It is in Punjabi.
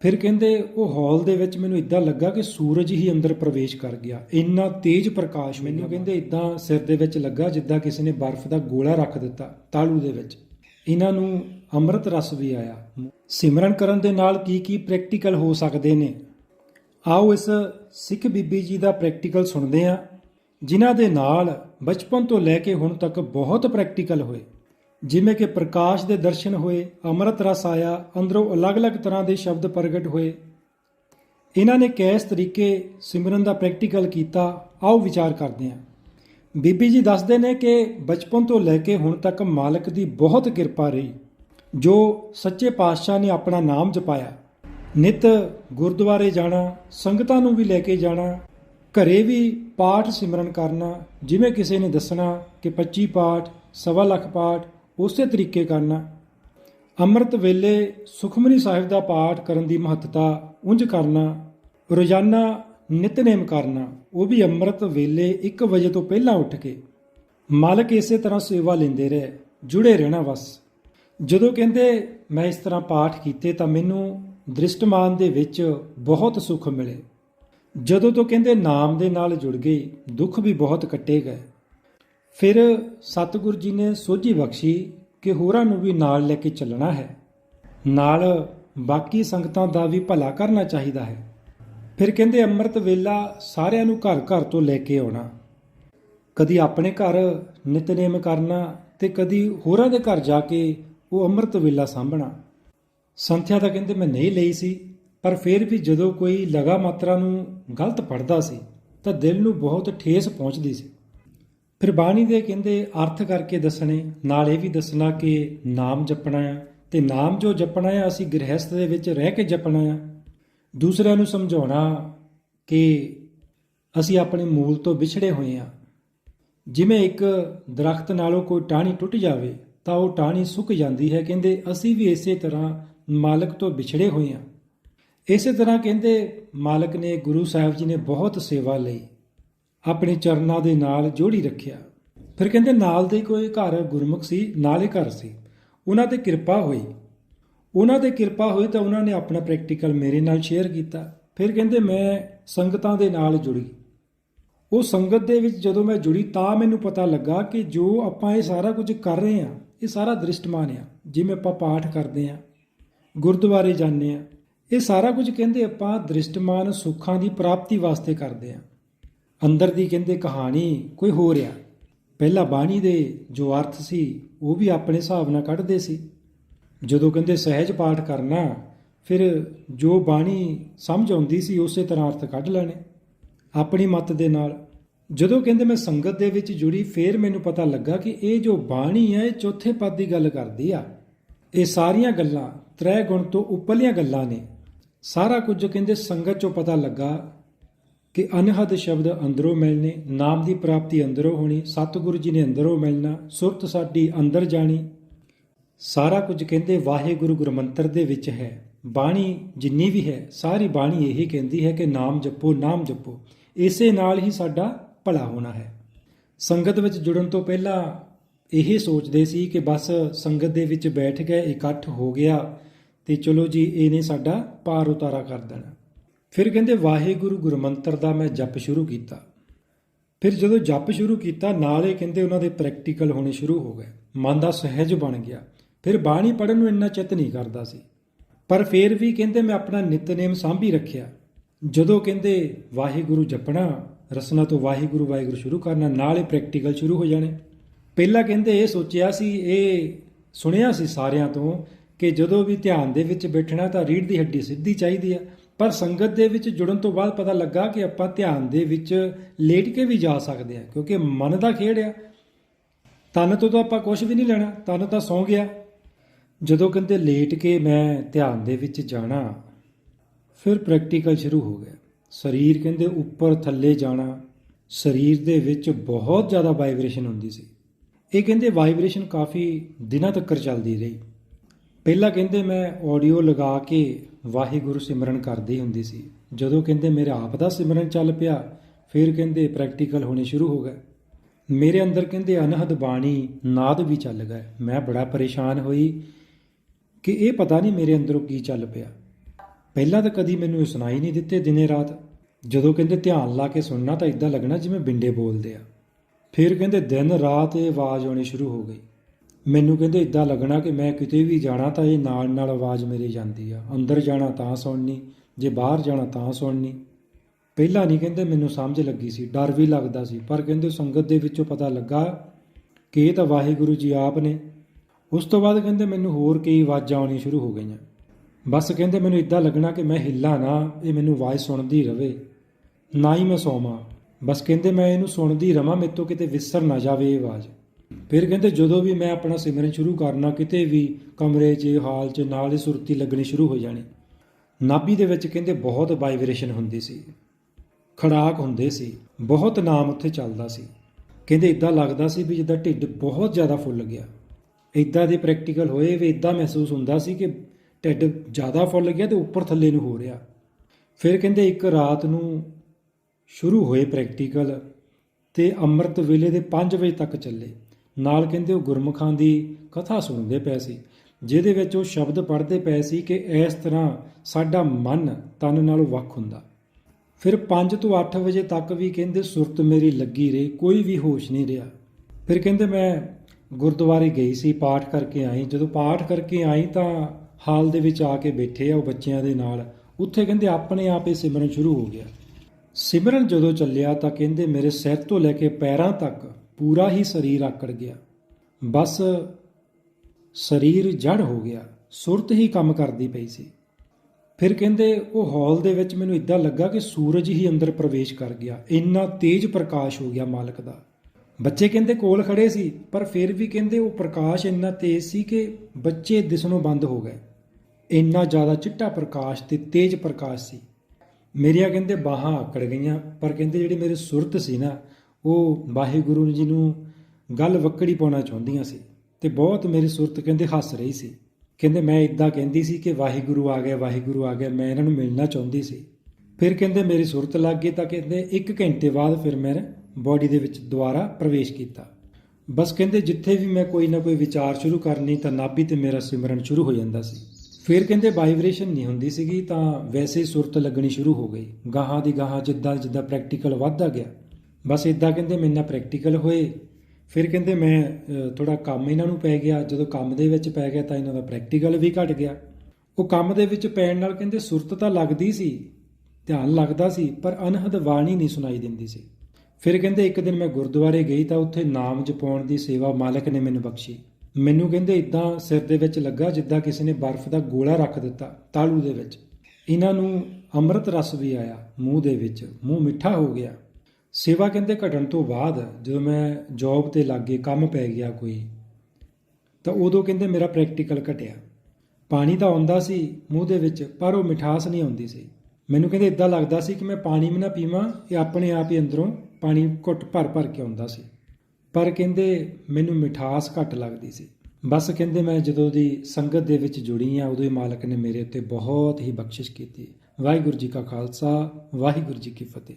ਫਿਰ ਕਹਿੰਦੇ ਉਹ ਹਾਲ ਦੇ ਵਿੱਚ ਮੈਨੂੰ ਇਦਾਂ ਲੱਗਾ ਕਿ ਸੂਰਜ ਹੀ ਅੰਦਰ ਪ੍ਰਵੇਸ਼ ਕਰ ਗਿਆ। ਇੰਨਾ ਤੇਜ਼ ਪ੍ਰਕਾਸ਼ ਮੈਨੂੰ ਕਹਿੰਦੇ ਇਦਾਂ ਸਿਰ ਦੇ ਵਿੱਚ ਲੱਗਾ ਜਿੱਦਾਂ ਕਿਸੇ ਨੇ ਬਰਫ਼ ਦਾ ਗੋਲਾ ਰੱਖ ਦਿੱਤਾ ਤਾਲੂ ਦੇ ਵਿੱਚ। ਇਹਨਾਂ ਨੂੰ ਅੰਮ੍ਰਿਤ ਰਸ ਵੀ ਆਇਆ। ਸਿਮਰਨ ਕਰਨ ਦੇ ਨਾਲ ਕੀ ਕੀ ਪ੍ਰੈਕਟੀਕਲ ਹੋ ਸਕਦੇ ਨੇ? ਆਓ ਇਸ ਸਿੱਖ ਬੀਬੀ ਜੀ ਦਾ ਪ੍ਰੈਕਟੀਕਲ ਸੁਣਦੇ ਹਾਂ। ਜਿਨ੍ਹਾਂ ਦੇ ਨਾਲ ਬਚਪਨ ਤੋਂ ਲੈ ਕੇ ਹੁਣ ਤੱਕ ਬਹੁਤ ਪ੍ਰੈਕਟੀਕਲ ਹੋਏ। ਜਿਵੇਂ ਕਿ ਪ੍ਰਕਾਸ਼ ਦੇ ਦਰਸ਼ਨ ਹੋਏ, ਅੰਮ੍ਰਿਤ ਰਸ ਆਇਆ, ਅੰਦਰੋਂ ਅਲੱਗ-ਅਲੱਗ ਤਰ੍ਹਾਂ ਦੇ ਸ਼ਬਦ ਪ੍ਰਗਟ ਹੋਏ। ਇਹਨਾਂ ਨੇ ਕਿਸ ਤਰੀਕੇ ਸਿਮਰਨ ਦਾ ਪ੍ਰੈਕਟੀਕਲ ਕੀਤਾ। ਆਓ ਵਿਚਾਰ ਕਰਦੇ ਹਾਂ। ਬੀਬੀ ਜੀ ਦੱਸਦੇ ਨੇ ਕਿ ਬਚਪਨ ਤੋਂ ਲੈ ਕੇ ਹੁਣ ਤੱਕ ਮਾਲਕ ਦੀ ਬਹੁਤ ਕਿਰਪਾ ਰਹੀ, ਜੋ ਸੱਚੇ ਪਾਤਸ਼ਾਹ ਨੇ ਆਪਣਾ ਨਾਮ ਜਪਾਇਆ। ਨਿਤ ਗੁਰਦੁਆਰੇ ਜਾਣਾ, ਸੰਗਤਾਂ ਨੂੰ ਵੀ ਲੈ ਕੇ ਜਾਣਾ, ਘਰੇ ਵੀ ਪਾਠ ਸਿਮਰਨ ਕਰਨਾ, ਜਿਵੇਂ ਕਿਸੇ ਨੇ ਦੱਸਣਾ ਕਿ 25 ਪਾਠ, ਸਵਾ ਲੱਖ ਪਾਠ ਉਸੇ ਤਰੀਕੇ ਕਰਨਾ। ਅੰਮ੍ਰਿਤ ਵੇਲੇ ਸੁਖਮਨੀ ਸਾਹਿਬ ਦਾ ਪਾਠ ਕਰਨ ਦੀ ਮਹੱਤਤਾ ਉਂਝ ਕਰਨਾ, ਰੋਜ਼ਾਨਾ ਨਿਤਨੇਮ ਕਰਨਾ, ਉਹ ਵੀ ਅੰਮ੍ਰਿਤ ਵੇਲੇ 1 ਵਜੇ ਤੋਂ ਪਹਿਲਾਂ ਉੱਠ ਕੇ। ਮਾਲਕ ਇਸੇ ਤਰ੍ਹਾਂ ਸੇਵਾ ਲੈਂਦੇ ਰਹੇ, ਜੁੜੇ ਰਹਿਣਾ ਬਸ। ਜਦੋਂ ਕਹਿੰਦੇ, ਮੈਂ ਇਸ ਤਰ੍ਹਾਂ ਪਾਠ ਕੀਤੇ ਤਾਂ ਮੈਨੂੰ ਦ੍ਰਿਸ਼ਟਮਾਨ ਦੇ ਵਿੱਚ ਬਹੁਤ ਸੁੱਖ ਮਿਲੇ। ਜਦੋਂ ਤੋਂ ਕਹਿੰਦੇ, ਨਾਮ ਦੇ ਨਾਲ ਜੁੜ ਗਏ, ਦੁੱਖ ਵੀ ਬਹੁਤ ਕੱਟੇ ਗਏ। ਫਿਰ ਸਤਿਗੁਰ ਜੀ ਨੇ ਸੋਝੀ ਬਖਸ਼ੀ ਕਿ ਹੋਰਾਂ ਨੂੰ ਵੀ ਨਾਲ ਲੈ ਕੇ ਚੱਲਣਾ ਹੈ। ਨਾਲ ਬਾਕੀ ਸੰਗਤਾਂ ਦਾ ਵੀ ਭਲਾ ਕਰਨਾ ਚਾਹੀਦਾ ਹੈ। ਫਿਰ ਕਹਿੰਦੇ, ਅੰਮ੍ਰਿਤ ਵੇਲਾ ਸਾਰਿਆਂ ਨੂੰ ਘਰ ਘਰ ਤੋਂ ਲੈ ਕੇ ਆਉਣਾ। ਕਦੀ ਆਪਣੇ ਘਰ ਨਿਤਨੇਮ ਕਰਨਾ ਤੇ ਕਦੀ ਹੋਰਾਂ ਦੇ ਘਰ ਜਾ ਕੇ ਉਹ ਅੰਮ੍ਰਿਤ ਵੇਲਾ ਸਾਂਭਣਾ। ਸੰਥਿਆ ਤਾਂ ਕਹਿੰਦੇ, ਮੈਂ ਨਹੀਂ ਲਈ ਸੀ, ਪਰ ਫਿਰ ਵੀ ਜਦੋਂ ਕੋਈ ਲਗਾ ਮਾਤਰਾ ਨੂੰ ਗਲਤ ਪੜਦਾ ਸੀ, ਤਾਂ ਦਿਲ ਨੂੰ ਬਹੁਤ ਠੇਸ ਪਹੁੰਚਦੀ ਸੀ। ਫਿਰ ਬਾਣੀ ਦੇ ਕਹਿੰਦੇ ਅਰਥ ਕਰਕੇ ਦੱਸਣੇ, ਨਾਲ ਇਹ ਵੀ ਦੱਸਣਾ ਕਿ ਨਾਮ ਜਪਣਾ ਆ ਤੇ ਨਾਮ ਜੋ ਜਪਣਾ ਆ, ਅਸੀਂ ਗ੍ਰਹਿਸਥ ਦੇ ਵਿੱਚ ਰਹਿ ਕੇ ਜਪਣਾ ਆ। ਦੂਸਰਿਆਂ ਨੂੰ ਸਮਝਾਉਣਾ ਕਿ ਅਸੀਂ ਆਪਣੇ ਮੂਲ ਤੋਂ ਵਿਛੜੇ ਹੋਏ ਆ। ਜਿਵੇਂ ਇੱਕ ਦਰਖਤ ਨਾਲੋਂ ਕੋਈ ਟਾਹਣੀ ਟੁੱਟ ਜਾਵੇ, ਤਾਂ ਉਹ ਟਾਹਣੀ ਸੁੱਕ ਜਾਂਦੀ ਹੈ। ਕਹਿੰਦੇ, ਅਸੀਂ ਵੀ ਇਸੇ ਤਰ੍ਹਾਂ ਮਾਲਕ ਤੋਂ ਵਿਛੜੇ ਹੋਏ ਆ। ਇਸੇ ਤਰ੍ਹਾਂ ਕਹਿੰਦੇ, ਮਾਲਕ ਨੇ ਗੁਰੂ ਸਾਹਿਬ ਜੀ ਨੇ ਬਹੁਤ ਸੇਵਾ ਲਈ। ਆਪਣੇ ਚਰਨਾਂ ਦੇ ਨਾਲ ਜੋੜੀ ਰੱਖਿਆ। ਫਿਰ ਕਹਿੰਦੇ, ਨਾਲ ਦੇ ਕੋਈ ਘਰ ਗੁਰਮੁਖ ਸੀ, ਨਾਲੇ ਘਰ ਸੀ। ਉਹਨਾਂ ਤੇ ਕਿਰਪਾ ਹੋਈ। ਉਹਨਾਂ ਤੇ ਕਿਰਪਾ ਹੋਈ ਤਾਂ ਉਹਨਾਂ ਨੇ ਆਪਣਾ ਪ੍ਰੈਕਟੀਕਲ ਮੇਰੇ ਨਾਲ ਸ਼ੇਅਰ ਕੀਤਾ। ਫਿਰ ਕਹਿੰਦੇ, ਮੈਂ ਸੰਗਤਾਂ ਦੇ ਨਾਲ ਜੁੜੀ। ਉਹ ਸੰਗਤ ਦੇ ਵਿੱਚ ਜਦੋਂ ਮੈਂ ਜੁੜੀ ਤਾਂ ਮੈਨੂੰ ਪਤਾ ਲੱਗਾ ਕਿ ਜੋ ਆਪਾਂ ਇਹ ਸਾਰਾ ਕੁਝ ਕਰ ਰਹੇ ਹਾਂ, ਇਹ ਸਾਰਾ ਦ੍ਰਿਸ਼ਟਮਾਨ ਆ। ਜਿਵੇਂ ਆਪਾਂ ਪਾਠ ਕਰਦੇ ਹਾਂ, ਗੁਰਦੁਆਰੇ ਜਾਂਦੇ ਹਾਂ, ਇਹ ਸਾਰਾ ਕੁਝ ਕਹਿੰਦੇ ਆਪਾਂ ਦ੍ਰਿਸ਼ਟਮਾਨ ਸੁੱਖਾਂ ਦੀ ਪ੍ਰਾਪਤੀ ਵਾਸਤੇ ਕਰਦੇ ਹਾਂ। ਅੰਦਰ ਦੀ ਕਹਿੰਦੇ ਕਹਾਣੀ ਕੋਈ ਹੋਰ ਆ ਪਹਿਲਾਂ ਬਾਣੀ ਦੇ ਜੋ ਅਰਥ ਸੀ, ਉਹ ਵੀ ਆਪਣੇ ਹਿਸਾਬ ਨਾਲ ਕੱਢਦੇ ਸੀ। ਜਦੋਂ ਕਹਿੰਦੇ ਸਹਿਜ ਪਾਠ ਕਰਨਾ, ਫਿਰ ਜੋ ਬਾਣੀ ਸਮਝ ਆਉਂਦੀ ਸੀ, ਉਸੇ ਤਰ੍ਹਾਂ ਅਰਥ ਕੱਢ ਲੈਣੇ ਆਪਣੀ ਮਤ ਦੇ ਨਾਲ। ਜਦੋਂ ਕਹਿੰਦੇ ਮੈਂ ਸੰਗਤ ਦੇ ਵਿੱਚ ਜੁੜੀ, ਫੇਰ ਮੈਨੂੰ ਪਤਾ ਲੱਗਾ ਕਿ ਇਹ ਜੋ ਬਾਣੀ ਹੈ, ਇਹ ਚੌਥੇ ਪਦ ਦੀ ਗੱਲ ਕਰਦੀ ਆ। ਇਹ ਸਾਰੀਆਂ ਗੱਲਾਂ, ਤ੍ਰੈ ਗੁਣ ਤੋਂ ਉੱਪਰਲੀਆਂ ਗੱਲਾਂ ਨੇ। ਸਾਰਾ ਕੁਝ ਕਹਿੰਦੇ ਸੰਗਤ ਚੋਂ ਪਤਾ ਲੱਗਾ ਕਿ ਅਨਹਦ ਸ਼ਬਦ ਅੰਦਰੋਂ ਮਿਲਨੇ, ਨਾਮ ਦੀ ਪ੍ਰਾਪਤੀ ਅੰਦਰੋਂ ਹੋਣੀ, ਸਤਿਗੁਰੂ ਜੀ ਨੇ ਅੰਦਰੋਂ ਮਿਲਣਾ, ਸੁਰਤ ਸਾਡੀ ਅੰਦਰ ਜਾਣੀ। ਸਾਰਾ ਕੁਝ ਕਹਿੰਦੇ ਵਾਹਿਗੁਰੂ ਗੁਰਮੰਤਰ ਦੇ ਵਿੱਚ ਹੈ। ਬਾਣੀ ਜਿੰਨੀ ਵੀ ਹੈ, ਸਾਰੀ ਬਾਣੀ ਇਹੀ ਕਹਿੰਦੀ ਹੈ ਕਿ ਨਾਮ ਜਪੋ ਨਾਮ ਜਪੋ। ਇਸੇ ਨਾਲ ਹੀ ਸਾਡਾ ਭਲਾ ਹੋਣਾ ਹੈ। ਸੰਗਤ ਵਿੱਚ ਜੁੜਨ ਤੋਂ ਪਹਿਲਾਂ ਇਹ ਸੋਚਦੇ ਸੀ ਕਿ ਬਸ ਸੰਗਤ ਦੇ ਵਿੱਚ ਬੈਠ ਗਏ ਇਕੱਠ ਹੋ ਗਿਆ ਤੇ ਚਲੋ ਜੀ, ਇਹਨੇ ਸਾਡਾ ਪਾਰ ਉਤਾਰਾ ਕਰ ਦੇਣਾ। ਫਿਰ ਕਹਿੰਦੇ, ਵਾਹਿਗੁਰੂ ਗੁਰਮੰਤਰ ਦਾ ਮੈਂ ਜਪ ਸ਼ੁਰੂ ਕੀਤਾ। ਫਿਰ ਜਦੋਂ ਜਪ ਸ਼ੁਰੂ ਕੀਤਾ, ਨਾਲ ਹੀ ਕਹਿੰਦੇ ਉਹਨਾਂ ਦੇ ਪ੍ਰੈਕਟੀਕਲ ਹੋਣੇ ਸ਼ੁਰੂ ਹੋ ਗਏ। ਮਨ ਦਾ ਸਹਿਜ ਬਣ ਗਿਆ। ਫਿਰ ਬਾਣੀ ਪੜਨ ਨੂੰ ਇੰਨਾ ਚਿੱਤ ਨਹੀਂ ਕਰਦਾ ਸੀ। ਪਰ ਫਿਰ ਵੀ ਕਹਿੰਦੇ, ਮੈਂ ਆਪਣਾ ਨਿਤਨੇਮ ਸਾਂਭੀ ਰੱਖਿਆ। ਜਦੋਂ ਕਹਿੰਦੇ, ਵਾਹਿਗੁਰੂ ਜਪਣਾ, ਰਸਨਾ ਤੋਂ ਵਾਹਿਗੁਰੂ ਵਾਹਿਗੁਰੂ ਸ਼ੁਰੂ ਕਰਨਾ, ਨਾਲ ਹੀ ਪ੍ਰੈਕਟੀਕਲ ਸ਼ੁਰੂ ਹੋ ਜਾਣੇ। ਪਹਿਲਾਂ ਕਹਿੰਦੇ ਇਹ ਸੋਚਿਆ ਸੀ, ਇਹ ਸੁਣਿਆ ਸੀ ਸਾਰਿਆਂ ਤੋਂ ਕਿ ਜਦੋਂ ਵੀ ਧਿਆਨ ਦੇ ਵਿੱਚ ਬੈਠਣਾ ਤਾਂ ਰੀੜ ਦੀ ਹੱਡੀ ਸਿੱਧੀ ਚਾਹੀਦੀ ਆ। ਪਰ ਸੰਗਤ ਦੇ ਵਿੱਚ ਜੁੜਨ ਤੋਂ ਬਾਅਦ ਪਤਾ ਲੱਗਾ ਕਿ ਆਪਾਂ ਧਿਆਨ ਦੇ ਵਿੱਚ ਲੇਟ ਕੇ ਵੀ ਜਾ ਸਕਦੇ ਆ ਕਿਉਂਕਿ ਮਨ ਦਾ ਖੇਡ ਆ। ਤਨ ਤੋਂ ਤਾਂ ਆਪਾਂ ਕੁਝ ਵੀ ਨਹੀਂ ਲੈਣਾ, ਤਨ ਤਾਂ ਸੌਂ ਗਿਆ। ਜਦੋਂ ਕਹਿੰਦੇ ਲੇਟ ਕੇ ਮੈਂ ਧਿਆਨ ਦੇ ਵਿੱਚ ਜਾਣਾ, ਫਿਰ ਪ੍ਰੈਕਟੀਕਲ ਸ਼ੁਰੂ ਹੋ ਗਿਆ। ਸਰੀਰ ਕਹਿੰਦੇ ਉੱਪਰ ਥੱਲੇ ਜਾਣਾ, ਸਰੀਰ ਦੇ ਵਿੱਚ ਬਹੁਤ ਜ਼ਿਆਦਾ ਵਾਈਬ੍ਰੇਸ਼ਨ ਹੁੰਦੀ ਸੀ। ਇਹ ਕਹਿੰਦੇ ਵਾਈਬ੍ਰੇਸ਼ਨ ਕਾਫੀ ਦਿਨਾਂ ਤੱਕ ਚੱਲਦੀ ਰਹੀ। ਪਹਿਲਾਂ ਕਹਿੰਦੇ ਮੈਂ ਆਡੀਓ ਲਗਾ ਕੇ ਵਾਹਿਗੁਰੂ ਸਿਮਰਨ ਕਰਦੀ ਹੁੰਦੀ ਸੀ। ਜਦੋਂ ਕਹਿੰਦੇ ਮੇਰੇ ਆਪ ਦਾ ਸਿਮਰਨ ਚੱਲ ਪਿਆ, ਫਿਰ ਕਹਿੰਦੇ ਪ੍ਰੈਕਟੀਕਲ ਹੋਣੇ ਸ਼ੁਰੂ ਹੋ ਗਏ। ਮੇਰੇ ਅੰਦਰ ਕਹਿੰਦੇ ਅਨਹਦ ਬਾਣੀ, ਨਾਦ ਵੀ ਚੱਲ ਗਏ। ਮੈਂ ਬੜਾ ਪਰੇਸ਼ਾਨ ਹੋਈ ਕਿ ਇਹ ਪਤਾ ਨਹੀਂ ਮੇਰੇ ਅੰਦਰੋਂ ਕੀ ਚੱਲ ਪਿਆ। ਪਹਿਲਾਂ ਤਾਂ ਕਦੀ ਮੈਨੂੰ ਸੁਣਾਈ ਨਹੀਂ ਦਿੱਤੇ ਦਿਨੇ ਰਾਤ। ਜਦੋਂ ਕਹਿੰਦੇ ਧਿਆਨ ਲਾ ਕੇ ਸੁਣਨਾ ਤਾਂ ਇਦਾਂ ਲੱਗਣਾ ਜਿਵੇਂ ਬਿੰਡੇ ਬੋਲਦੇ ਆ। ਫਿਰ ਕਹਿੰਦੇ ਦਿਨ ਰਾਤ ਇਹ ਆਵਾਜ਼ ਆਉਣੀ ਸ਼ੁਰੂ ਹੋ ਗਈ। ਮੈਨੂੰ ਕਹਿੰਦੇ ਇਦਾਂ ਲੱਗਣਾ ਕਿ ਮੈਂ ਕਿਤੇ ਵੀ ਜਾਣਾ ਤਾਂ ਇਹ ਨਾਲ ਨਾਲ ਆਵਾਜ਼ ਮੇਰੀ ਜਾਂਦੀ ਆ। ਅੰਦਰ ਜਾਣਾ ਤਾਂ ਸੁਣਨੀ, ਜੇ ਬਾਹਰ ਜਾਣਾ ਤਾਂ ਸੁਣਨੀ। ਪਹਿਲਾਂ ਨਹੀਂ ਕਹਿੰਦੇ ਮੈਨੂੰ ਸਮਝ ਲੱਗੀ ਸੀ, ਡਰ ਵੀ ਲੱਗਦਾ ਸੀ, ਪਰ ਕਹਿੰਦੇ ਸੰਗਤ ਦੇ ਵਿੱਚੋਂ ਪਤਾ ਲੱਗਾ ਕਿ ਇਹ ਤਾਂ ਵਾਹਿਗੁਰੂ ਜੀ ਆਪ ਨੇ। ਉਸ ਤੋਂ ਬਾਅਦ ਕਹਿੰਦੇ ਮੈਨੂੰ ਹੋਰ ਕਈ ਆਵਾਜ਼ਾਂ ਆਉਣੀ ਸ਼ੁਰੂ ਹੋ ਗਈਆਂ। ਬਸ ਕਹਿੰਦੇ ਮੈਨੂੰ ਇਦਾਂ ਲੱਗਣਾ ਕਿ ਮੈਂ ਹਿੱਲਾਂ ਨਾ, ਇਹ ਮੈਨੂੰ ਆਵਾਜ਼ ਸੁਣਦੀ ਰਵੇ। ਨਾ ਹੀ ਮੈਂ ਸੌਵਾਂ। ਬਸ ਕਹਿੰਦੇ ਮੈਂ ਇਹਨੂੰ ਸੁਣਦੀ ਰਵਾਂ, ਮੇਰੇ ਤੋਂ ਕਿਤੇ ਵਿਸਰ ਨਾ ਜਾਵੇ ਇਹ ਆਵਾਜ਼। ਫਿਰ ਕਹਿੰਦੇ ਜਦੋਂ ਵੀ ਮੈਂ ਆਪਣਾ ਸਿਮਰਨ ਸ਼ੁਰੂ ਕਰਨਾ ਕਿਤੇ ਵੀ ਕਮਰੇ 'ਚ, ਹਾਲ 'ਚ, ਨਾਲ ਹੀ ਸੁਰਤੀ ਲੱਗਣੀ ਸ਼ੁਰੂ ਹੋ ਜਾਣੀ। ਨਾਭੀ ਦੇ ਵਿੱਚ ਕਹਿੰਦੇ ਬਹੁਤ ਵਾਈਬ੍ਰੇਸ਼ਨ ਹੁੰਦੀ ਸੀ। ਖੜਾਕ ਹੁੰਦੇ ਸੀ। ਬਹੁਤ ਨਾਮ ਉੱਥੇ ਚੱਲਦਾ ਸੀ। ਕਹਿੰਦੇ ਇਦਾਂ ਲੱਗਦਾ ਸੀ ਵੀ ਜਿੱਦਾਂ ਢਿੱਡ ਬਹੁਤ ਜ਼ਿਆਦਾ ਫੁੱਲ ਗਿਆ। ਇਦਾਂ ਦੇ ਪ੍ਰੈਕਟੀਕਲ ਹੋਏ ਵੀ ਇਦਾਂ ਮਹਿਸੂਸ ਹੁੰਦਾ ਸੀ ਕਿ ਢਿੱਡ ਜ਼ਿਆਦਾ ਫੁੱਲ ਗਿਆ ਤੇ ਉੱਪਰ ਥੱਲੇ ਨੂੰ ਹੋ ਰਿਹਾ। ਫਿਰ ਕਹਿੰਦੇ ਇੱਕ ਰਾਤ ਨੂੰ ਸ਼ੁਰੂ ਹੋਏ ਪ੍ਰੈਕਟੀਕਲ ਤੇ ਅੰਮ੍ਰਿਤ ਵੇਲੇ ਦੇ 5 ਵਜੇ ਤੱਕ ਚੱਲੇ। ਨਾਲ ਕਹਿੰਦੇ ਉਹ ਗੁਰਮੁਖਾਂ ਦੀ ਕਥਾ ਸੁਣਦੇ ਪਏ ਸੀ, ਜਿਹਦੇ ਵਿੱਚ ਉਹ ਸ਼ਬਦ ਪੜ੍ਹਦੇ ਪਏ ਸੀ ਕਿ ਇਸ ਤਰ੍ਹਾਂ ਸਾਡਾ ਮਨ ਤਨ ਨਾਲੋਂ ਵੱਖ ਹੁੰਦਾ। ਫਿਰ 5 ਤੋਂ 8 ਵਜੇ ਤੱਕ ਵੀ ਕਹਿੰਦੇ, ਸੁਰਤ ਮੇਰੀ ਲੱਗੀ ਰਹੀ, ਕੋਈ ਵੀ ਹੋਸ਼ ਨਹੀਂ ਰਿਹਾ। ਫਿਰ ਕਹਿੰਦੇ, ਮੈਂ ਗੁਰਦੁਆਰੇ ਗਈ ਸੀ, ਪਾਠ ਕਰਕੇ ਆਈ। ਜਦੋਂ ਪਾਠ ਕਰਕੇ ਆਈ ਤਾਂ ਹਾਲ ਦੇ ਵਿੱਚ ਆ ਕੇ ਬੈਠੇ ਆ ਉਹ ਬੱਚਿਆਂ ਦੇ ਨਾਲ। ਉੱਥੇ ਕਹਿੰਦੇ, ਆਪਣੇ ਆਪ ਹੀ ਸਿਮਰਨ ਸ਼ੁਰੂ ਹੋ ਗਿਆ। ਸਿਮਰਨ ਜਦੋਂ ਚੱਲਿਆ ਤਾਂ ਕਹਿੰਦੇ, ਮੇਰੇ ਸਿਰ ਤੋਂ ਲੈ ਕੇ ਪੈਰਾਂ ਤੱਕ ਪੂਰਾ ਹੀ ਸਰੀਰ ਆਕੜ ਗਿਆ। ਬਸ ਸਰੀਰ ਜੜ ਹੋ ਗਿਆ। ਸੁਰਤ ਹੀ ਕੰਮ ਕਰਦੀ ਪਈ ਸੀ। ਫਿਰ ਕਹਿੰਦੇ, ਉਹ ਹਾਲ ਦੇ ਵਿੱਚ ਮੈਨੂੰ ਇਦਾਂ ਲੱਗਾ ਕਿ ਸੂਰਜ ਹੀ ਅੰਦਰ ਪ੍ਰਵੇਸ਼ ਕਰ ਗਿਆ। ਇੰਨਾ ਤੇਜ਼ ਪ੍ਰਕਾਸ਼ ਹੋ ਗਿਆ ਮਾਲਕ ਦਾ। ਬੱਚੇ ਕਹਿੰਦੇ ਕੋਲ ਖੜੇ ਸੀ, ਪਰ ਫਿਰ ਵੀ ਕਹਿੰਦੇ ਉਹ ਪ੍ਰਕਾਸ਼ ਇੰਨਾ ਤੇਜ਼ ਸੀ ਕਿ ਬੱਚੇ ਦਿਸਣੋਂ ਬੰਦ ਹੋ ਗਏ। ਇੰਨਾ ਜ਼ਿਆਦਾ ਚਿੱਟਾ ਪ੍ਰਕਾਸ਼ ਤੇ ਤੇਜ਼ ਪ੍ਰਕਾਸ਼ ਸੀ। ਮੇਰੀਆਂ ਕਹਿੰਦੇ ਬਾਹਾਂ ਆਕੜ ਗਈਆਂ, ਪਰ ਕਹਿੰਦੇ ਜਿਹੜੇ ਮੇਰੇ ਸੁਰਤ ਸੀ ਨਾ ਉਹ ਵਾਹਿਗੁਰੂ ਜੀ ਨੂੰ ਗੱਲ ਵਕੜੀ ਪਾਉਣਾ ਚਾਹੁੰਦੀਆਂ ਸੀ ਤੇ ਬਹੁਤ ਮੇਰੀ ਸੁਰਤ ਕਹਿੰਦੇ ਹੱਸ ਰਹੀ ਸੀ। ਕਹਿੰਦੇ ਮੈਂ ਇਦਾਂ ਕਹਿੰਦੀ ਸੀ ਕਿ ਵਾਹਿਗੁਰੂ ਆ ਗਿਆ, ਵਾਹਿਗੁਰੂ ਆ ਗਿਆ, ਮੈਂ ਇਹਨਾਂ ਨੂੰ ਮਿਲਣਾ ਚਾਹੁੰਦੀ ਸੀ। ਫਿਰ ਕਹਿੰਦੇ ਮੇਰੀ ਸੁਰਤ ਲੱਗ ਗਈ ਤਾਂ ਕਹਿੰਦੇ 1 ਘੰਟੇ ਬਾਅਦ ਫਿਰ ਮੈਂ ਬਾਡੀ ਦੇ ਵਿੱਚ ਦੁਬਾਰਾ ਪ੍ਰਵੇਸ਼ ਕੀਤਾ। ਬਸ ਕਹਿੰਦੇ ਜਿੱਥੇ ਵੀ ਮੈਂ ਕੋਈ ਨਾ ਕੋਈ ਵਿਚਾਰ ਸ਼ੁਰੂ ਕਰਨੀ ਤਾਂ ਨਾਭੀ ਤੇ ਮੇਰਾ ਸਿਮਰਨ ਸ਼ੁਰੂ ਹੋ ਜਾਂਦਾ ਸੀ। ਫਿਰ ਕਹਿੰਦੇ ਵਾਈਬ੍ਰੇਸ਼ਨ ਨਹੀਂ ਹੁੰਦੀ ਸੀਗੀ ਤਾਂ ਵੈਸੇ ਹੀ ਸੁਰਤ ਲੱਗਣੀ ਸ਼ੁਰੂ ਹੋ ਗਈ। ਗਾਹਾਂ ਦੀ ਗਾਹਾਂ ਜਿੱਦਾਂ ਜਿੱਦਾਂ ਪ੍ਰੈਕਟੀਕਲ ਵੱਧਦਾ ਗਿਆ ਬਸ ਇਦਾਂ ਕਹਿੰਦੇ ਮੇਰੇ ਨਾਲ ਪ੍ਰੈਕਟੀਕਲ ਹੋਏ। ਫਿਰ ਕਹਿੰਦੇ ਮੈਂ ਥੋੜਾ ਕੰਮ ਇਹਨਾਂ ਨੂੰ ਪੈ ਗਿਆ। ਜਦੋਂ ਕੰਮ ਦੇ ਵਿੱਚ ਪੈ ਗਿਆ ਤਾਂ ਇਹਨਾਂ ਦਾ ਪ੍ਰੈਕਟੀਕਲ ਵੀ ਘਟ ਗਿਆ। ਉਹ ਕੰਮ ਦੇ ਵਿੱਚ ਪੈਣ ਨਾਲ ਕਹਿੰਦੇ ਸੁਰਤ ਤਾਂ ਲੱਗਦੀ ਸੀ, ਧਿਆਨ ਲੱਗਦਾ ਸੀ, ਪਰ ਅਨਹਦ ਬਾਣੀ ਨਹੀਂ ਸੁਣਾਈ ਦਿੰਦੀ ਸੀ। ਫਿਰ ਕਹਿੰਦੇ ਇੱਕ ਦਿਨ ਮੈਂ ਗੁਰਦੁਆਰੇ ਗਈ ਤਾਂ ਉੱਥੇ ਨਾਮ ਜਪਾਉਣ ਦੀ ਸੇਵਾ ਮਾਲਕ ਨੇ ਮੈਨੂੰ ਬਖਸ਼ੀ। ਮੈਨੂੰ ਕਹਿੰਦੇ ਇਦਾਂ ਸਿਰ ਦੇ ਵਿੱਚ ਲੱਗਾ ਜਿੱਦਾਂ ਕਿਸੇ ਨੇ ਬਰਫ਼ ਦਾ ਗੋਲਾ ਰੱਖ ਦਿੱਤਾ ਤਾਲੂ ਦੇ ਵਿੱਚ। ਇਹਨਾਂ ਨੂੰ ਅੰਮ੍ਰਿਤ ਰਸ ਵੀ ਆਇਆ ਮੂੰਹ ਦੇ ਵਿੱਚ। ਮੂੰਹ ਮਿੱਠਾ ਹੋ ਗਿਆ। ਸੇਵਾ ਕਹਿੰਦੇ ਘਟਣ ਤੋਂ ਬਾਅਦ ਜਦੋਂ ਮੈਂ ਜੌਬ ਤੇ ਲੱਗੇ ਕੰਮ ਪੈ ਗਿਆ ਕੋਈ, ਤਾਂ ਉਦੋਂ ਕਹਿੰਦੇ ਮੇਰਾ ਪ੍ਰੈਕਟੀਕਲ ਘਟਿਆ। ਪਾਣੀ ਤਾਂ ਆਉਂਦਾ ਸੀ ਮੂੰਹ ਦੇ ਵਿੱਚ, ਪਰ ਉਹ ਮਿਠਾਸ ਨਹੀਂ ਆਉਂਦੀ ਸੀ। ਮੈਨੂੰ ਕਹਿੰਦੇ ਇਦਾਂ ਲੱਗਦਾ ਸੀ ਕਿ ਮੈਂ ਪਾਣੀ ਵੀ ਨਾ ਪੀਵਾਂ ਇਹ ਆਪਣੇ ਆਪ ਹੀ ਅੰਦਰੋਂ ਪਾਣੀ ਘੁੱਟ ਭਰ ਭਰ ਕੇ ਆਉਂਦਾ ਸੀ। ਪਰ ਕਹਿੰਦੇ ਮੈਨੂੰ ਮਿਠਾਸ ਘੱਟ ਲੱਗਦੀ ਸੀ। ਬਸ ਕਹਿੰਦੇ ਮੈਂ ਜਦੋਂ ਦੀ ਸੰਗਤ ਦੇ ਵਿੱਚ ਜੁੜੀ ਆ ਉਦੋਂ ਹੀ ਮਾਲਕ ਨੇ ਮੇਰੇ ਉੱਤੇ ਬਹੁਤ ਹੀ ਬਖਸ਼ਿਸ਼ ਕੀਤੀ। ਵਾਹਿਗੁਰੂ ਜੀ ਕਾ ਖਾਲਸਾ, ਵਾਹਿਗੁਰੂ ਜੀ ਕੀ ਫਤਿਹ।